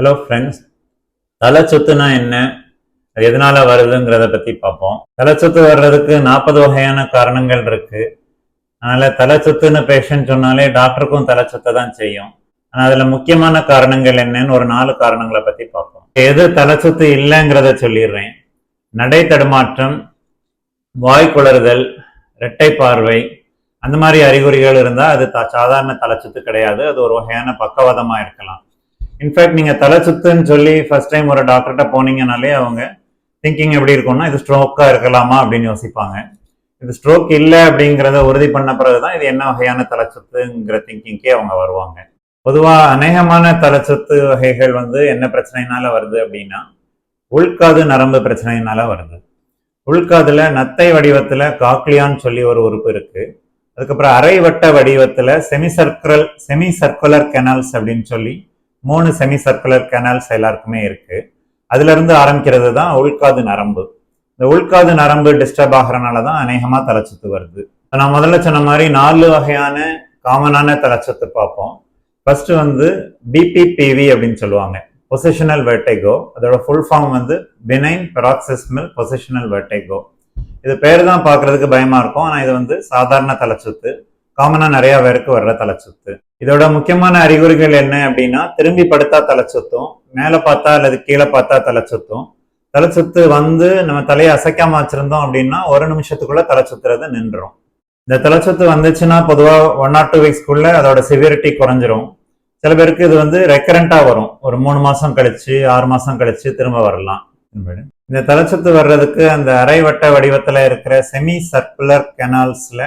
Hello friends தலை சொத்துனா என்ன? அது எதனால வருதுங்கிறத பத்தி பார்ப்போம். தலை சொத்து வர்றதுக்கு நாற்பது வகையான காரணங்கள் இருக்கு. அதனால தலைச்சொத்துன்னு பேஷண்ட் சொன்னாலே டாக்டருக்கும் தலை சொத்தை தான் செய்யும். ஆனால் அதுல முக்கியமான காரணங்கள் என்னன்னு ஒரு நாலு காரணங்களை பத்தி பார்ப்போம். எது தலை சொத்து இல்லைங்கிறத சொல்லிடுறேன். நடை தடுமாற்றம் வாய் குளறுதல் இரட்டை பார்வை அந்த மாதிரி அறிகுறிகள் இருந்தால் அது சாதாரண தலைச்சத்து கிடையாது. அது ஒரு வகையான பக்கவாதமாக இருக்கலாம். இன்ஃபேக்ட் நீங்கள் தலை சுத்துன்னு சொல்லி ஃபர்ஸ்ட் டைம் ஒரு டாக்டர்கிட்ட போனீங்கனாலே அவங்க திங்கிங் எப்படி இருக்கும்னா இது ஸ்ட்ரோக்காக இருக்கலாமா அப்படின்னு யோசிப்பாங்க. இது ஸ்ட்ரோக் இல்லை அப்படிங்கிறத உறுதி பண்ண பிறகுதான் இது என்ன வகையான தலைச்சுத்துங்கிற திங்கிங்கே அவங்க வருவாங்க. பொதுவாக அநேகமான தலைச்சுத்து வகைகள் வந்து என்ன பிரச்சனைனால வருது அப்படின்னா உள்காது நரம்பு பிரச்சனையினால வருது. உள்காதுல நத்தை வடிவத்தில் காக்லியான்னு சொல்லி ஒரு உறுப்பு இருக்கு. அதுக்கப்புறம் அரைவட்ட வடிவத்தில் semi circular semi circular canals அப்படின்னு சொல்லி மூணு செமி சர்க்குலர் கெனால்ஸ் எல்லாருக்குமே இருக்கு. அதுல இருந்து ஆரம்பிக்கிறது தான் உள்காது நரம்பு. இந்த உள்காது நரம்பு டிஸ்டர்ப் ஆகிறனால தான் அநேகமா தலைச்சத்து வருது. நான் முதல்ல சொன்ன மாதிரி நாலு வகையான காமனான தலைச்சத்து பார்ப்போம். ஃபர்ஸ்ட் வந்து பிபிபிவி அப்படின்னு சொல்லுவாங்க. பொசிஷனல் வெர்டைகோ அதோட ஃபுல் ஃபார்ம் வந்து பினைன் பெராக்சிஸ்மல் பொசிஷனல் வெர்டைகோ இது பேர் தான் பார்க்கறதுக்கு பயமா இருக்கும். ஆனால் இது வந்து சாதாரண தலைச்சத்து. காமனாக நிறைய பேருக்கு வர்ற தலைச்சொத்து. இதோட முக்கியமான அறிகுறிகள் என்ன அப்படின்னா திரும்பி படுத்தா தலைச்சொத்தும் மேலே பார்த்தா அல்லது கீழே பார்த்தா தலைச்சொத்தும். தலைச்சொத்து வந்து நம்ம தலையை அசைக்காம வச்சிருந்தோம் அப்படின்னா ஒரு நிமிஷத்துக்குள்ள தலைச்சுத்துறது நின்றுடும் இந்த தலைச்சொத்து வந்துச்சுன்னா பொதுவாக ஒன் ஆர் டூ வீக்ஸ்க்குள்ள அதோட சிவியரிட்டி குறைஞ்சிரும். சில பேருக்கு இது வந்து ரெக்கரண்டா வரும். ஒரு மூணு மாதம் கழிச்சு ஆறு மாதம் கழிச்சு திரும்ப வரலாம். இந்த தலைச்சத்து வர்றதுக்கு அந்த அரைவட்ட வடிவத்தில் இருக்கிற செமி சர்க்குலர் கெனால்ஸ்ல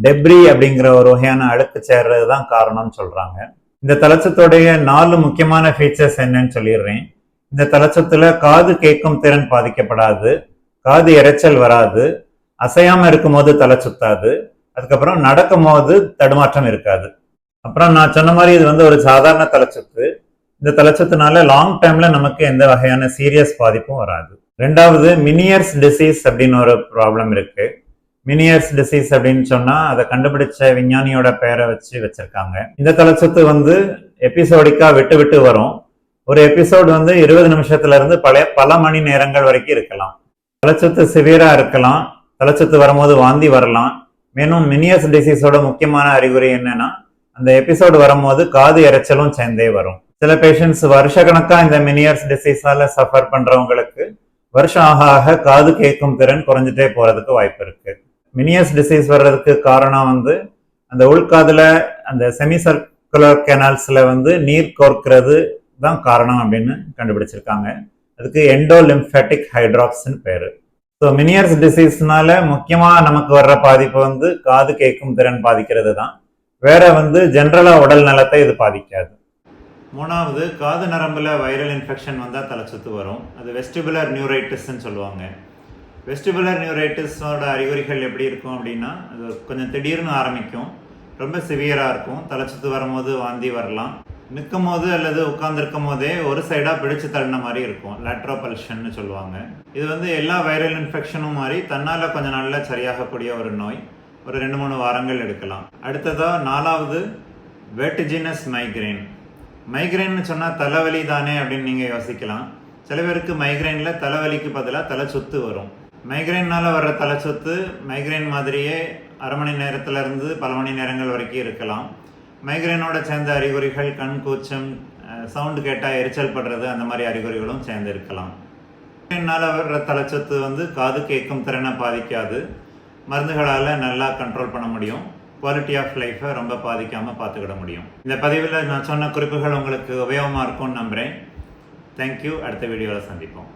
டெப்ரி அப்படிங்கிற ஒரு வகையான அழுக்கு சேர்றது தான் காரணம்னு சொல்றாங்க. இந்த தலச்சத்துடைய நாலு முக்கியமான ஃபீச்சர்ஸ் என்னன்னு சொல்லிடுறேன். இந்த தலச்சத்துல காது கேட்கும் திறன் பாதிக்கப்படாது. காது இறைச்சல் வராது. அசையாம இருக்கும்போது தலை சுத்தாது. அதுக்கப்புறம் நடக்கும் போது தடுமாற்றம் இருக்காது. அப்புறம் நான் சொன்ன மாதிரி இது வந்து ஒரு சாதாரண தலைச்சத்து. இந்த தலைச்சத்துனால லாங் டைம்ல நமக்கு எந்த வகையான சீரியஸ் பாதிப்பும் வராது. ரெண்டாவது மினியர்ஸ் டிசீஸ் அப்படின்னு ஒரு ப்ராப்ளம் இருக்கு. மினியர்ஸ் டிசீஸ் அப்படின்னு சொன்னா அதை கண்டுபிடிச்ச விஞ்ஞானியோட பெயரை வச்சு வச்சிருக்காங்க. இந்த தலைச்சத்து வந்து எபிசோடிக்கா விட்டு விட்டு வரும். ஒரு எபிசோடு வந்து இருபது நிமிஷத்துல இருந்து பல பல மணி நேரங்கள் வரைக்கும் இருக்கலாம். தலைச்சத்து சிவியரா இருக்கலாம். தலைச்சத்து வரும்போது வாந்தி வரலாம். மேலும் மினியர்ஸ் டிசீஸோட முக்கியமான அறிகுறி என்னன்னா அந்த எபிசோடு வரும்போது காது இரைச்சலும் சேர்ந்தே வரும். சில பேஷண்ட்ஸ் வருஷக்கணக்கா இந்த மினியர்ஸ் டிசீஸால சஃபர் பண்றவங்களுக்கு வருஷம் ஆக ஆக காது கேட்கும் திறன் குறைஞ்சிட்டே போறதுக்கு வாய்ப்பு இருக்கு. மினியர்ஸ் டிசீஸ் வர்றதுக்கு காரணம் வந்து அந்த உள்காதில் அந்த செமி சர்க்குலர் கெனால்ஸில் வந்து நீர் கோர்க்கிறது தான் காரணம் அப்படின்னு கண்டுபிடிச்சிருக்காங்க. அதுக்கு எண்டோலிம்ஃபேட்டிக் ஹைட்ராக்ஸ்னு பேர். ஸோ மினியர்ஸ் டிசீஸ்னால முக்கியமாக நமக்கு வர்ற பாதிப்பு வந்து காது கேட்கும் திறன் பாதிக்கிறது தான். வேற வந்து ஜென்ரலாக உடல் நலத்தை இது பாதிக்காது. மூணாவது காது நரம்பில் வைரல் இன்ஃபெக்ஷன் வந்தால் தலைச்சுத்து வரும். அது வெஸ்டிபுலர் நியூரைட்டிஸ்ன்னு சொல்லுவாங்க. வெஸ்டிபுலர் நியூரைட்டிஸோட அறிகுறிகள் எப்படி இருக்கும் அப்படின்னா அது கொஞ்சம் திடீர்னு ஆரம்பிக்கும். ரொம்ப சிவியராக இருக்கும். தலைச்சுத்து வரும்போது வாந்தி வரலாம். நிற்கும் போது அல்லது உட்காந்துருக்கும் போதே ஒரு சைடாக பிடிச்சு தள்ளின மாதிரி இருக்கும். லேட்ரோபல்ஷன்னு சொல்லுவாங்க. இது வந்து எல்லா வைரல் இன்ஃபெக்ஷனும் மாதிரி தன்னால் கொஞ்சம் நாளில் சரியாகக்கூடிய ஒரு நோய். ஒரு ரெண்டு மூணு வாரங்கள் எடுக்கலாம். அடுத்ததாக நாலாவது வெட்டிஜினஸ் மைக்ரைன் மைக்ரைன்னு சொன்னால் தலைவலி தானே அப்படின்னு நீங்கள் யோசிக்கலாம். சில பேருக்கு மைக்ரைனில் தலைவலிக்கு பதிலாக தலை சுத்து வரும். மைக்ரைனால் வர்ற தலை சொத்து மைக்ரைன் மாதிரியே அரை மணி நேரத்துல இருந்து பல மணி நேரங்கள் வரைக்கும் இருக்கலாம். மைக்ரைனோட சேர்ந்த அறிகுறிகள் கண் கூச்சம் சவுண்டு கேட்டால் எரிச்சல் படுறது அந்த மாதிரி அறிகுறிகளும் சேர்ந்து இருக்கலாம். மைக்ரைனால் வர்ற தலைச்சத்து வந்து காது கேட்கும் திறனை பாதிக்காது. மருந்துகளால் நல்லா கண்ட்ரோல் பண்ண முடியும். குவாலிட்டி ஆஃப் லைஃப்பை ரொம்ப பாதிக்காமல் பார்த்துக்கிட முடியும். இந்த பதிவில் நான் சொன்ன குறிப்புகள் உங்களுக்கு உபயோகமாக இருக்கும்னு நம்புகிறேன் தேங்க்யூ அடுத்த வீடியோவில் சந்திப்போம்.